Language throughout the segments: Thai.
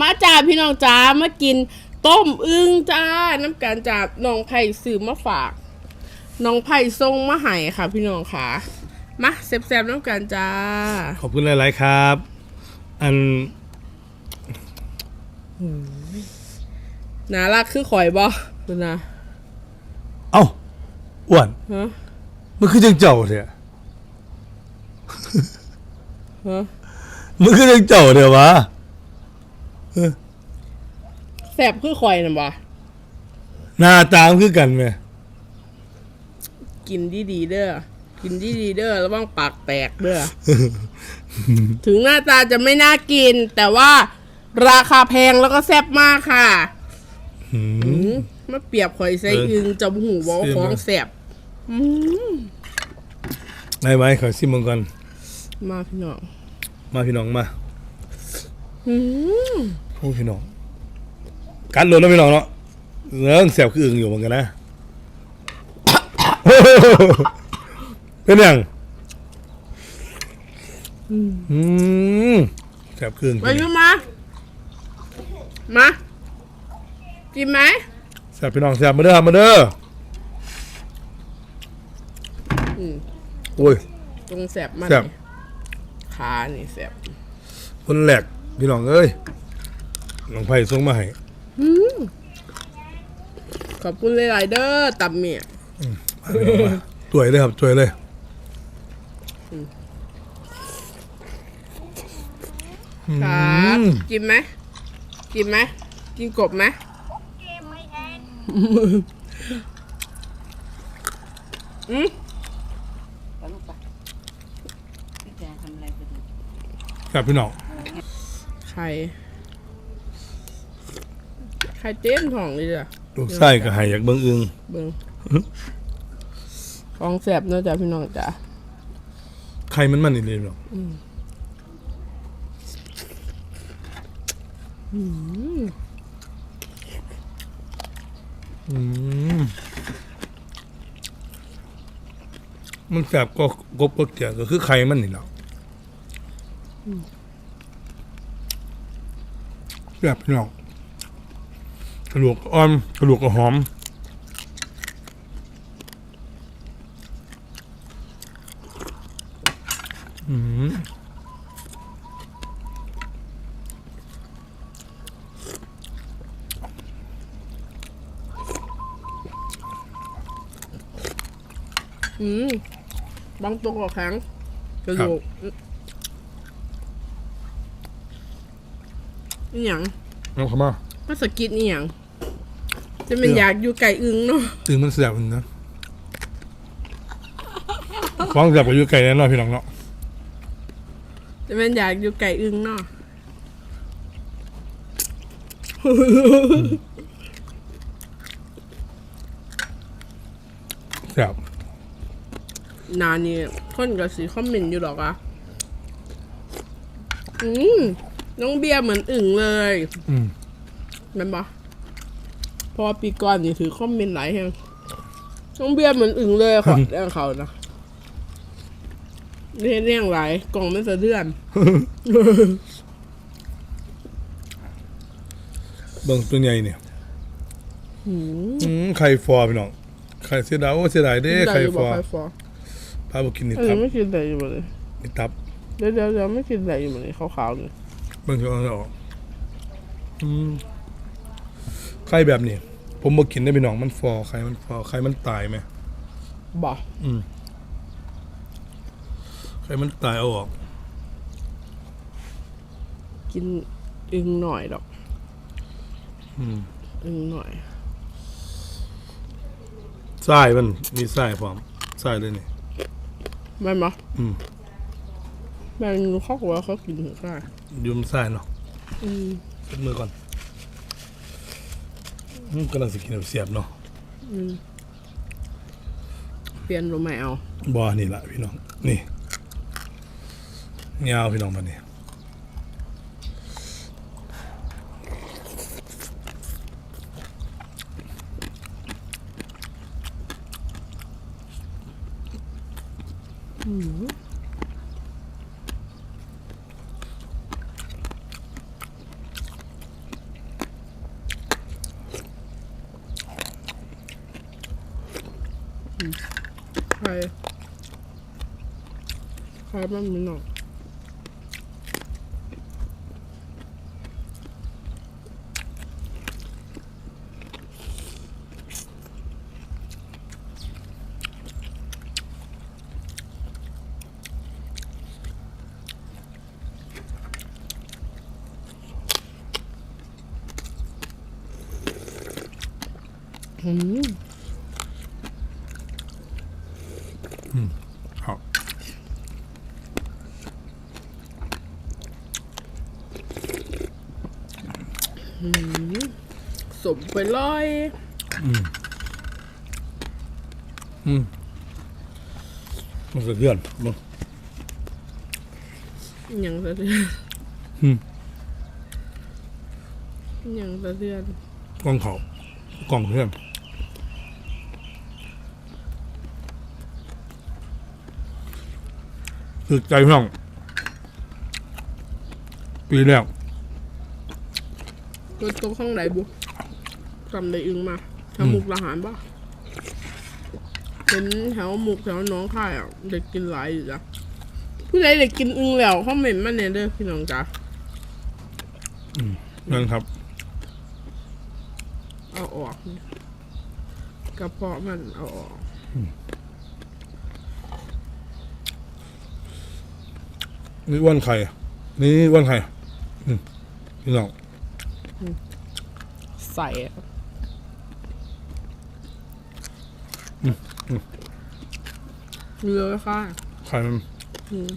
มาจ้าพี่น้องจ้ามากินต้มอึ่งจ้าน้ำกันจากน้องไผ่ซื้อมาฝากน้องไผ่ทรงมาให้ค่ะ พี่น้องค่ะมาแซ่บๆน้ำกันจ้า ขอบคุณหลาย ๆ ครับ อันน่ารักคือข่อยบ่คุณนะเอ้าอ้วนฮะมันคือจังเจ้าเถอะฮะมันคือจังเจ้าเถอะวะ แซ่บคือข่อยน่ะบ่หน้าตามนคือกันไหมกินดีๆเด้อ กินดีๆเด้อระวังปากแตกเด้อ ถึงหน้าตาจะไม่น่ากิน แต่ว่าราคาแพงแล้วก็แซ่บมากค่ะหืมอืมมาเปรียบข่อยใส่เอออึงจะหูบอกว่าเสียของมาแซ่บอืมได้ไหมขอซิมมังก่อนมาพี่น้องมาพี่น้องมาอืม โอ้พี่น้องกัดโดนแล้วพี่น้องเนาะเรื่องแสบคืออึ่งอยู่เหมือนกันนะเป็นยังอืมแสบคืออึ่งไปยุ่มามากินไหมแสบพี่น้องแสบมาเด้อมาเด้ออืมโอ้ยตรงแซ่บมันแซ่บขานี่แซ่บคนแหลก พี่น้องเอ้ยน้องไผ่ส่งมาให้ขอบคุณหลายๆเด้อตับเมียตัวยเลยครับตัวยเลยครับอืมกินไหมกินไหมกินกบไหมอืมไปลูกไปพี่แจงทำอะไรไปดูแสบพี่น้อง ไข่ ไข่เต็มท้องเลยจ้ะลูกไส้ก็ให้อยากเบิ่งอึ่งเบิ่งของแซ่บเนอะจ้ะพี่น้องจ้ะไข่มันมันอีกเลยพี่น้องอืมมันแสบก็กบก็เกี่ยก็คือไข่มันนี่แหละแสบพี่น้องกระดูกอ่อนกระดูกก็หอมอืมอืมบางตัวก็แข็งกระดูก นี่หยังเอาเข้ามามาสะกิดนี่หยังจะเป็นอยากอยู่ไก่อึงเนาะตึงมันแสบมันนะฟ้องแสบกับอยู่ไก่แน่นอนพี่น้องเนาะจะเป็นอยากอยู่ไก่อึงเนาะแสบนานนี่คนกับสีคอมเมนต์อยู่หรอกอะอืม น้องเบียร์เหมือนอึ่งเลยอืมแมันปะเพอปีก่อนนี่ถือคอมเมนต์หลายแฮงน้องเบียร์เหมือนอึ่งเลยขอแรงเขานะเรียเรียงหลายกล่องไม่สะเทือน เบิ่งตัวใหญ่เนี่ยอืมอืมไข่ฟอพี่น้องไข่เสียดายโอ้เสียดายเด้ไข่อยู่ฟบ่อไข่ฟอพาบกินนี่เออตับไม่กินแต่อยู่บ่เลยนี่ตับ เดี๋ยวเดี๋ยวเดี๋ยวไม่กินแต่อยู่บ่เลยขาวๆเลย เบิ่งเถอะเอาออกอืมไข่แบบนี้ ผมบ่กินได้พี่น้องมันฟอไข่มันฟอไข่มันตายไหมบ่อืมไข่มันตายเอาออก กินอึ่งหน่อยดอก อืมอึ่งหน่อยไส้มันมีไส้พร้อมไส้เลยนี่ไม่มาอืม แม่งเขาบอกว่าเขากินหัวข้ายืมไส้เนาะอืมเช็ดมือก่อนอืมกำลังสิกินแบบเสียบเนาะอืมเปลี่ยนรู้ไหมเอาบอนี่ละพี่น้อง นี่ยาวพี่น้องมาเนี่ย ใครใครมันมีหนอกอืม ครับ ส มไปเลยอืมมันสะเทือนมึงอย่างสะเทือนอืมอย่างสะเทือนกล้องเขากล้องเทือนตึกใจพี่น้อง ปีแล้วตัวตัวข้างไหนบุ จำได้อึงมาแถวมุกละหารปะเห็นแถวมุกแถวหน้องค่ายอะเด็กกินหลายอยู่จ้ะผู้ใดเด็กกินอึงแล้วเขาเหม็นมันเนี่ยเด้อพี่น้องจ้ะนั่นครับ เอาออกนี่กระเพาะมันเอาออกนี่อ้วนไข่นี่อ้วนไข่อืมพี่น้องใส่อะ เรือค่ะไข่มันอืม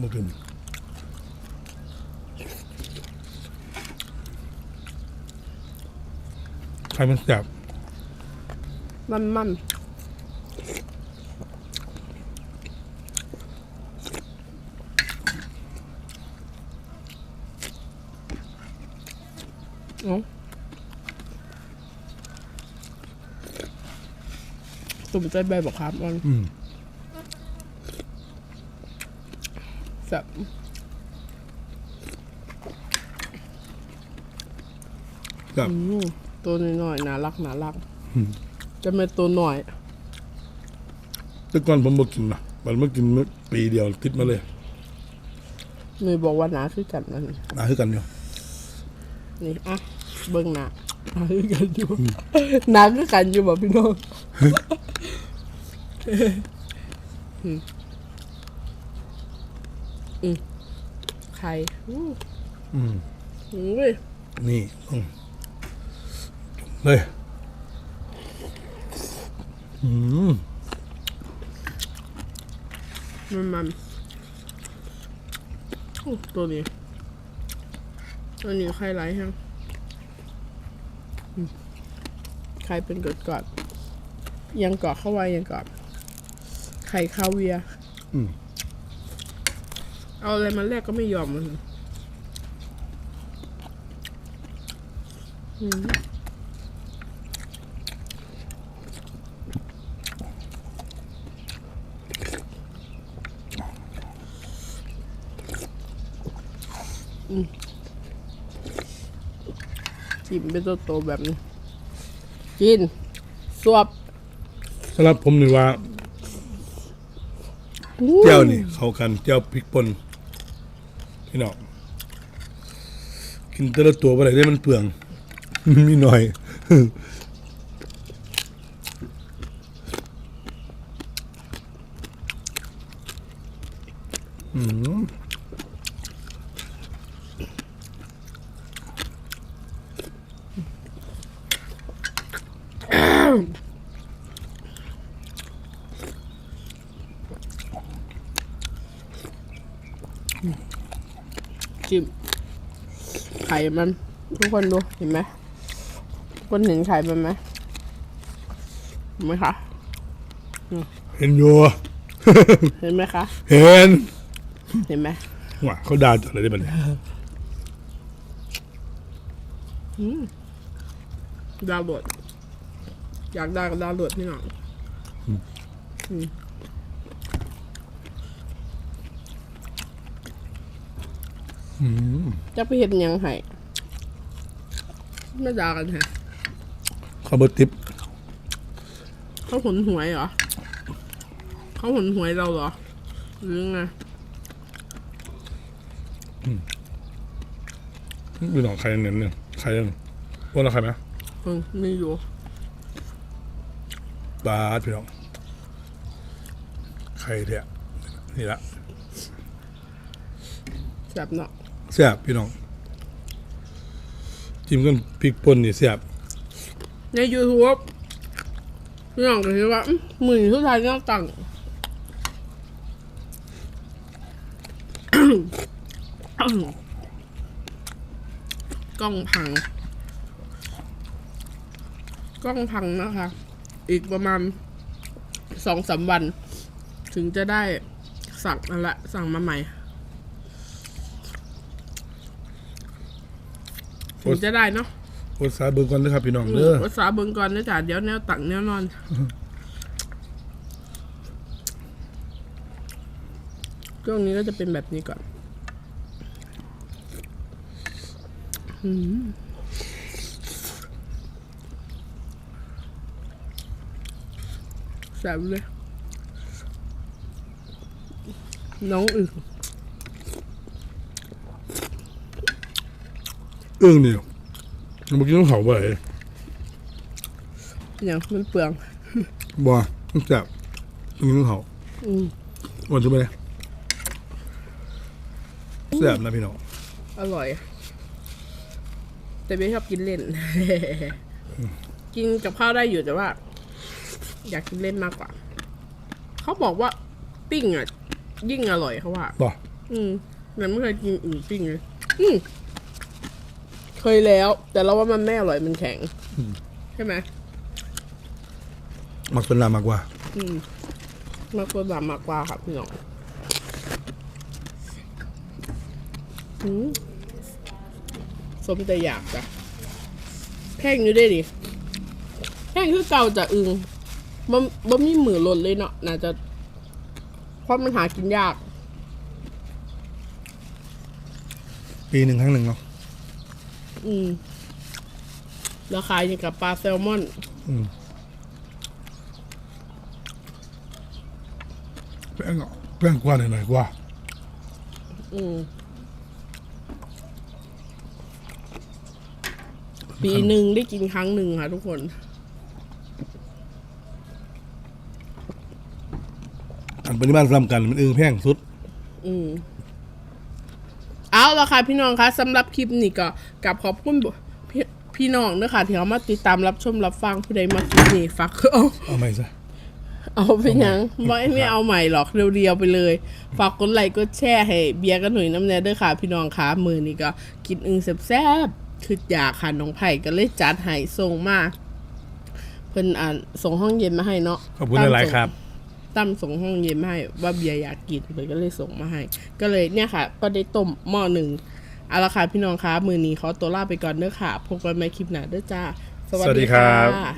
มากินไข่มันแสบมันมันเอา ตุ่มใจใบบอกครับมันอืมแบบแสบอืมตัวน้อยๆน่ารักน่ารัก จะเป็นตัวหน่อย แต่ก่อนผมบอกกินนะมันมากินมื้อปีเดียวติดมาเลยมีบอกว่าหนาคือกันนั่นมาคือกันอยู่นี่อะเบิ้งหนา หนาคือกันอยู่หนาคือกันอยู่บอกพี่น้องอืมอืมไข่อู้อืมหูเว้ยนี่อืมเลยอืมมันมันโอ้ตัวนี้ตัวนี้ไข่ไหลแฮงอืม ไข่เป็นกดกอดๆยังกอดเข้าไว้ยังกอดไข่คาเวียร์อืม เอาอะไรมาแลกก็ไม่ยอมมันอืมอืมจิ้มเป็นตัวโตๆแบบนี้ กินสวบสำหรับผมนี่ว่าอู้เจ้านี่ เข้ากันเจ้าพริกป่นพี่น้องกินแต่ละตัวไปไหนได้มันเปลือง มีหน่อย อืม จิ้มไข่มัน ทุกคนดูเห็นไหมทุกคนเห็นไข่มันไหมเห็นไหมคะเห็นอยู่เห็นไหมคะ เห็น เห็นไหมว่าเขาด่าจังเลยได้บัดนี้ดาวน์โหลดอยากได้ก็ดาวน์โหลดพี่น้องอืม จะไปเห็นยังไงไม่ด่ากันฮะเขาเบอร์ติปเขาหนหวยเหรอ เขาหนหวยเราเหรอ หรือไงพี่น้องใครเน้นเนี่ยใครเนี่ยว่าเราใครไหมอืมมีอยู่บาสพี่น้องใครเถอะนี่ละแซ่บเนาะ สียบพี่น้อง จิ้มกันพริกป่นนี่เสียบใน YouTube พี่น้องก็คิดว่าอื้อมือทุกทายน่าตังกล้องพัง กล้องพังนะคะ อีกประมาณสองสามวัน ถึงจะได้สั่งนั่นแหละสั่งมาใหม่ ถึงจะได้เนาะโอดสาเบิ่งก่อนนะครับพี่น้องเด้อภาษาเบิ่งก่อนนะจ๊ะเดี๋ยวแนวตักแนวนอน ช่วงนี้ก็จะเป็นแบบนี้ก่อนอืมแซ่บเลย น้องอึ่ง อื้องนี่เมื่อกี้ต้องเผาไปอย่างมันเปลืองบ่ต้องจับเมื่อกี้ต้องเผาอืมวันจะไปเลยเสียบนะพี่น้องอร่อย แต่ไม่ชอบกินเล่น กินกับข้าวได้อยู่แต่ว่า อยากกินเล่นมากกว่า เขาบอกว่าปิ้งอะ ยิ่งอร่อยเขาว่า บ่อืมแต่ไม่เคยกินอื่นปิ้งเลยอืม เคยแล้ว แต่เราว่ามันไม่อร่อยมันแข็ง ใช่ไหมมักเป็นลามากกว่า อืมมากกว่าดำมากกว่าครับพี่น้องอืมสมแต่อยากจ้ะแพงอยู่ได้ดิแพงคือเก่าจะอึงบ่บ่มีมือหล่นเลยเนาะน่าจะเพราะมันหากินยาก ปีหนึ่งครั้งหนึ่งเนาะ อืมราคาอย่างกับปลาแซลมอน อืมแป้งอะแป้งกว่าหน่อยๆกว่า อืมปีหนึ่งได้กินครั้งหนึ่งค่ะทุกคน อันปริมาณซ้ำกันมันเอึ้งแพงสุด อืม เอาละค่ะพี่น้องคะสำหรับคลิปนี้ก็กับขอบคุณพี่พี่น้องเนอะค่ะที่เขามาติดตามรับชมรับฟังผู้ใดมาคลิปนี้ฝากเอาเอาไหมซะเอาไปยังไม่ไม่เอาใหม่หรอกเรียวๆไปเลย ฝากกดไลค์กดแชร์ให้เบียร์กันหน่อยน้ำแน่เด้วยค่ะ พี่น้องคะมือนี้ก็กินอึงแซ่บๆคืออยากค่ะน้องไผ่ก็เลยจัดให้ส่งมาเพิ่นอ่านส่งห้องเย็นมาให้เนาะขอบคุณหลายๆครับ ตั้มส่งห้องเย็นมาให้ว่าเบียร์อยากกินเลยก็เลยส่งมาให้ ก็เลยเนี่ยค่ะ ก็ได้ต้มหม้อหนึ่งเอาละค่ะพี่น้องคะมือนี้ขอตัวลาไปก่อนเด้อค่ะพบกันใหม่คลิปหน้าเด้อจ้า สวัสดีครับค่ะ